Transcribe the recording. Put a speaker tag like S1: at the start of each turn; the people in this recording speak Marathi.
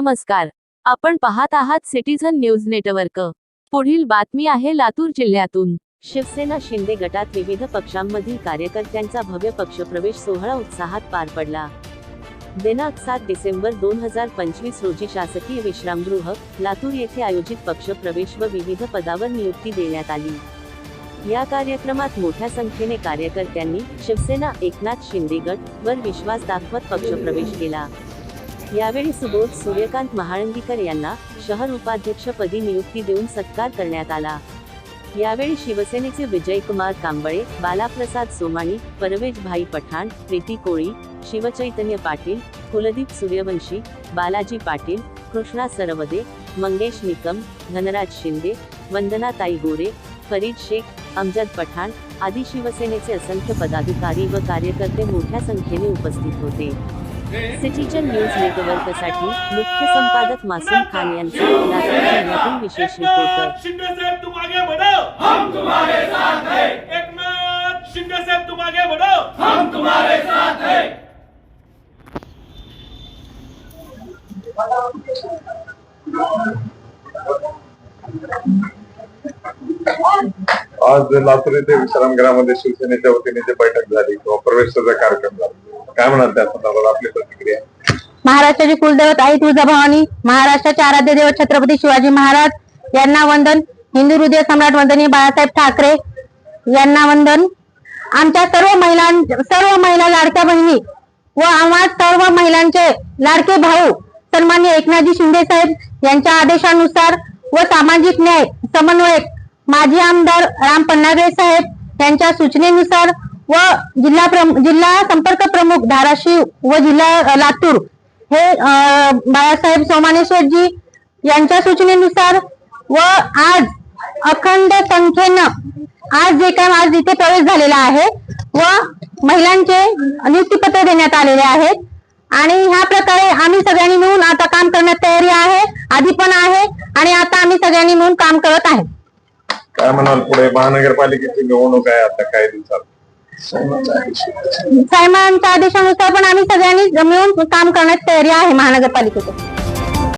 S1: नमस्कार. आपण पाहत आहात सिटीझन न्यूज नेटवर्क. पुढील बातमी आहे लातूर जिल्ह्यातून. शिवसेना शिंदे गटात विविध पक्षांमधील कार्यकर्त्यांचा भव्य पक्षप्रवेश सोहळा उत्साहात पार पडला. दिनांक सात डिसेंबर दोन हजार पंचवीस रोजी शासकीय विश्रामगृह लातूर येथे आयोजित पक्षप्रवेश व विविध पदावर नियुक्ती देण्यात आली. या कार्यक्रमात मोठ्या संख्येने कार्यकर्त्यांनी शिवसेना एकनाथ शिंदे गट वर विश्वास दाखवत पक्षप्रवेश केला. यावेळी सुबोध सूर्यकांत महाळंगीकर यांना शहर उपाध्यक्षपदी नियुक्ती देऊन सत्कार करण्यात आला. यावेळी शिवसेनेचे विजयकुमार कांबळे बालाप्रसाद सोमाणी परवेज भाई पठाण प्रीती कोळी शिवचैतन्य पाटील कुलदीप सूर्यवंशी बालाजी पाटील कृष्णा सरवदे मंगेश निकम धनराज शिंदे वंदनाताई गोरे फरीद शेख अमजद पठाण आदी शिवसेनेचे असंख्य पदाधिकारी व कार्यकर्ते मोठ्या संख्येने उपस्थित होते. सिटीजन न्यूज़ नेटवर्कसाठी मुख्य संपादक मासूम खान यांचा लातूर जिल्ह्यातून विशेष रिपोर्टर
S2: शिंदे साहब तुम आगे बढ़ो हम तुम्हारे साथ हैं। एकनाथ शिंदे साहब तुम आगे बढ़ो हम तुम्हारे साथ हैं।
S3: आज लातूर येथे विश्रामगृहामध्ये शिवसेनेच्या वतीने जे बैठक झाली किंवा प्रवेशाचा कार्यक्रम झाला काय म्हणाल त्या संदर्भात आपली प्रतिक्रिया?
S4: महाराष्ट्राची कुलदैवत आई तुळजाभवानी महाराष्ट्राचे आराध्य देव छत्रपती शिवाजी महाराज यांना वंदन. हिंदू हृदय सम्राट वंदनीय बाळासाहेब ठाकरे यांना वंदन. आमच्या सर्व महिलां सर्व महिला लाडक्या बहिणी व आम्हा सर्व महिलांचे लाडके भाऊ सन्मान्य एकनाथजी शिंदे साहेब यांच्या आदेशानुसार व सामाजिक न्याय समन्वयक माजी आमदार राम पन्नागरे साहेब यांच्या सूचनेनुसार व जिल्हा जिल्हा संपर्क प्रमुख धाराशिव व जिल्हा लातूर हे बाळासाहेब सोमानेश्वरजी यांच्या सूचनेनुसार व आज अखंड संख्येनं आज जे काय आज इथे प्रवेश झालेला आहे व महिलांचे नियुक्तीपत्र देण्यात आलेले आहेत. आणि ह्या प्रकारे आम्ही सगळ्यांनी मिळून आता काम करण्यात तयारी आहे आधी पण आहे आणि आता आम्ही सगळ्यांनी मिळून काम करत आहे.
S3: काय म्हणाल पुढे? महानगरपालिकेची निवडणूक आहे आता काही दिवसात.
S4: साहेबांच्या आदेशानुसार पण आम्ही सगळ्यांनी मिळून काम करण्याची तयारी आहे महानगरपालिकेचं.